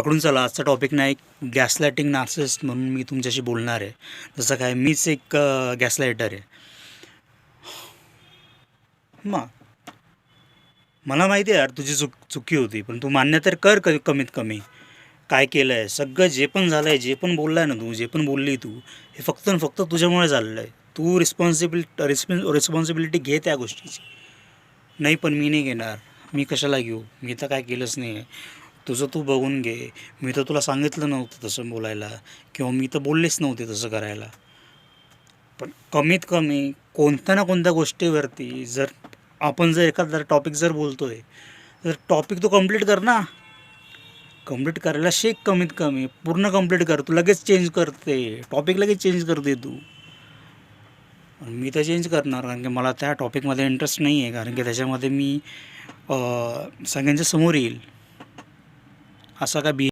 पकडून चला आजचा टॉपिक नाही. गॅस लायटिंग नार्सिस्ट म्हणून मी तुमच्याशी बोलणार आहे. जसं काय मीच एक गॅस लायटर आहे. मग मला माहिती आहे यार तुझी चुक चुकी होती पण तू मान्य तर कर कमीत कमी. काय केलं आहे सगळं जे पण झालं आहे जे पण बोललं आहे ना तू जे पण बोलली तू हे फक्त आणि फक्त तुझ्यामुळे झालेलं आहे. तू रिस्पॉन्सिबिल रिस्पॉन्स रिस्पॉन्सिबिलिटी घे त्या गोष्टीची. नाही पण मी नाही घेणार. मी कशाला घेऊ? मी तर काय केलंच नाही आहे तुझं तू बघून घे. मी तर तुला सांगितलं नव्हतं तसं बोलायला. किंवा मी तर बोललेच नव्हते तसं करायला. पण कमीत कमी कोणत्या ना कोणत्या गोष्टीवरती जर आपण जर एखादा टॉपिक जर बोलतो आहे तर टॉपिक तू कंप्लीट कर ना. कंप्लीट करायला शेक कमीत कमी. पूर्ण कंप्लीट कर. तू लगेच चेंज करते. टॉपिक लगेच चेंज करते तू. मी तर चेंज करणार कारण की मला त्या टॉपिकमध्ये इंटरेस्ट नाही आहे कारण की त्याच्यामध्ये मी सगळ्यांच्या समोर येईल. asa ka